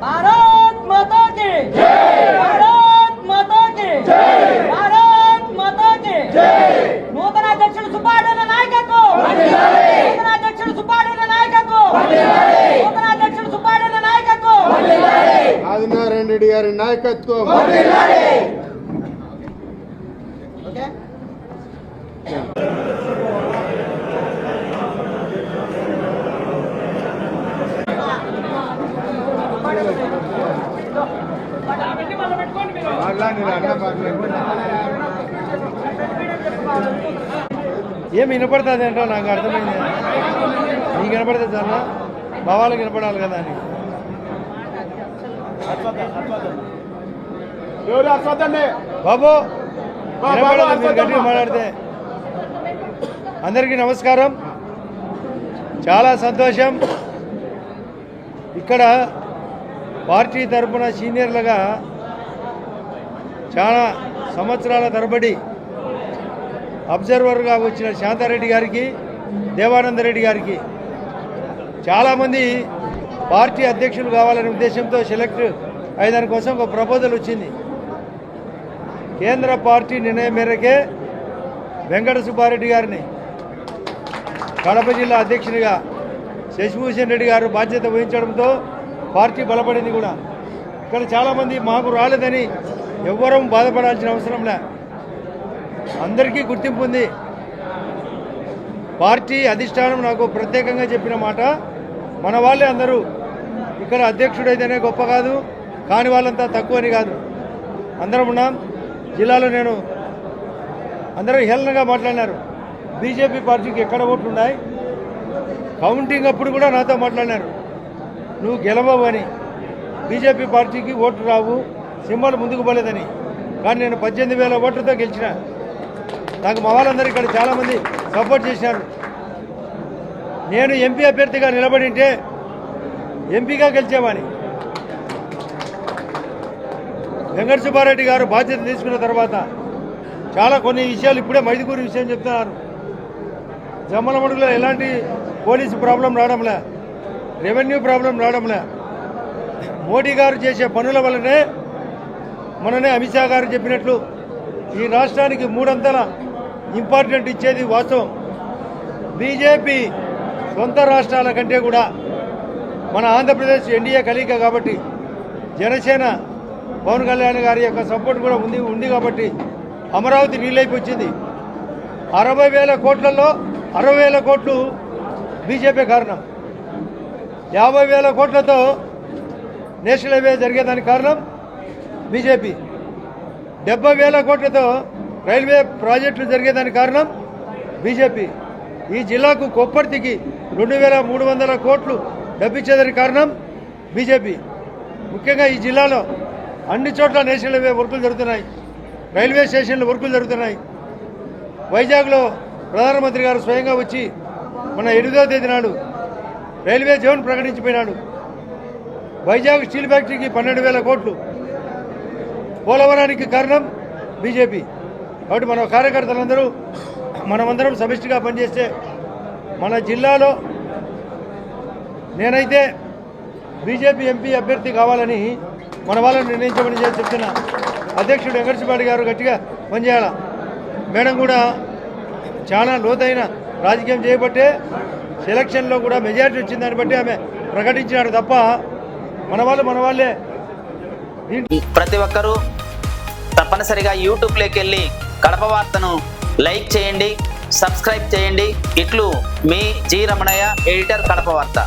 భారత్ మాతా కి భారత్ మాతా కి భారత్ మాతా కి నూతన అధ్యక్షుడు సుబ్బారెడ్డి నాయకత్వం నూతన అధ్యక్షుడు సుబ్బారెడ్డి నాయకత్వం నూతన అధ్యక్షుడు సుబ్బారెడ్డి నాయకత్వం ఆదినారాయణ రెడ్డి గారి నాయకత్వం ఓకే ఏం వినపడుతుంది ఏంటో నాకు అర్థమైంది. నీకు వినపడితే చాలా భావాలకు వినపడాలి కదా అని. బాబు మీరు గట్టిగా? మాట్లాడితే. అందరికీ నమస్కారం. చాలా సంతోషం. ఇక్కడ పార్టీ తరపున సీనియర్లుగా చాలా సంవత్సరాల తరబడి అబ్జర్వర్గా వచ్చిన శాంతారెడ్డి గారికి దేవానంద రెడ్డి గారికి చాలామంది పార్టీ అధ్యక్షులు కావాలనే ఉద్దేశంతో సెలెక్ట్ అయ్యేదాని కోసం ఒక ప్రపోజల్ వచ్చింది. కేంద్ర పార్టీ నిర్ణయం మేరకే వెంకట సుబ్బారెడ్డి గారిని కడప జిల్లా అధ్యక్షునిగా శశిభూషణ్ రెడ్డి గారు బాధ్యత వహించడంతో పార్టీ బలపడింది కూడా. ఇక్కడ చాలామంది మాకు రాలేదని ఎవ్వరం బాధపడాల్సిన అవసరం లే. అందరికీ గుర్తింపు ఉంది. పార్టీ అధిష్టానం నాకు ప్రత్యేకంగా చెప్పిన మాట మన వాళ్ళే అందరూ ఇక్కడ అధ్యక్షుడైతేనే గొప్ప కాదు కాని వాళ్ళంతా తక్కువ అని కాదు. అందరం ఉన్నాం. జిల్లాలో నేను అందరూ హేళనగా మాట్లాడినారు. బీజేపీ పార్టీకి ఎక్కడ ఓట్లున్నాయి కౌంటింగ్ అప్పుడు కూడా నాతో మాట్లాడినారు. నువ్వు గెలవని బీజేపీ పార్టీకి ఓట్లు రావు సింహాలు ముందుకు పోలేదని. కానీ నేను పద్దెనిమిది వేల ఓట్లతో గెలిచిన. నాకు మా వాళ్ళందరూ ఇక్కడ చాలామంది సపోర్ట్ చేశారు. నేను ఎంపీ అభ్యర్థిగా నిలబడింటే ఎంపీగా గెలిచేవాని వెంకట సుబ్బారెడ్డి గారు బాధ్యత తీసుకున్న తర్వాత చాలా కొన్ని విషయాలు ఇప్పుడే మైదుకూరు విషయం చెప్తున్నారు. జమ్మలమడుగులో ఎలాంటి పోలీసు ప్రాబ్లం రావడంలే. రెవెన్యూ ప్రాబ్లం రావడంలే. మోడీ గారు చేసే పనుల వల్లనే మననే అమిత్ షా గారు చెప్పినట్లు ఈ రాష్ట్రానికి మూడంతల ఇంపార్టెంట్ ఇచ్చేది వాస్తవం. బీజేపీ సొంత రాష్ట్రాల కంటే కూడా మన ఆంధ్రప్రదేశ్ ఎన్డీఏ కలిక కాబట్టి జనసేన పవన్ కళ్యాణ్ గారి యొక్క సపోర్ట్ కూడా ఉంది ఉంది కాబట్టి అమరావతి నీళ్ళైపు వచ్చింది. అరవై వేల కోట్లలో అరవై వేల కోట్లు బీజేపీ కారణం. యాభై వేల కోట్లతో నేషనల్ హైవే జరిగేదానికి కారణం బీజేపీ. డెబ్బై వేల కోట్లతో రైల్వే ప్రాజెక్టులు జరిగేదానికి కారణం బీజేపీ. ఈ జిల్లాకు కొప్పర్తికి రెండు వేల మూడు వందల కోట్లు డబ్బిచ్చేదానికి కారణం బీజేపీ. ముఖ్యంగా ఈ జిల్లాలో అన్ని చోట్ల నేషనల్ హైవే వర్కులు జరుగుతున్నాయి. రైల్వే స్టేషన్లు వర్కులు జరుగుతున్నాయి. వైజాగ్లో ప్రధానమంత్రి గారు స్వయంగా వచ్చి మన ఎనిమిదవ తేదీ నాడు రైల్వే జోన్ ప్రకటించిపోయినాడు. వైజాగ్ స్టీల్ ఫ్యాక్టరీకి పన్నెండు వేల కోట్లు. పోలవరానికి కారణం బీజేపీ. కాబట్టి మన కార్యకర్తలందరూ మనమందరం సమిష్టిగా పనిచేస్తే మన జిల్లాలో నేనైతే బీజేపీ ఎంపీ అభ్యర్థి కావాలని మన వాళ్ళని నిర్ణయించమని చెప్పి చెప్తున్నా అధ్యక్షుడు వెంకటసుబాడి గారు గట్టిగా పనిచేయాల? మేడం కూడా చాలా లోతైన రాజకీయం చేయబట్టే సెలక్షన్లో కూడా మెజారిటీ వచ్చిందని బట్టి ఆమె ప్రకటించినాడు తప్ప మన వాళ్ళు మన వాళ్ళే. ప్రతి ఒక్కరూ తప్పనిసరిగా యూట్యూబ్లోకి వెళ్ళి కడప వార్తను లైక్ చేయండి సబ్స్క్రైబ్ చేయండి. ఇట్లు మీ జి రమణయ్య ఎడిటర్ కడప వార్త.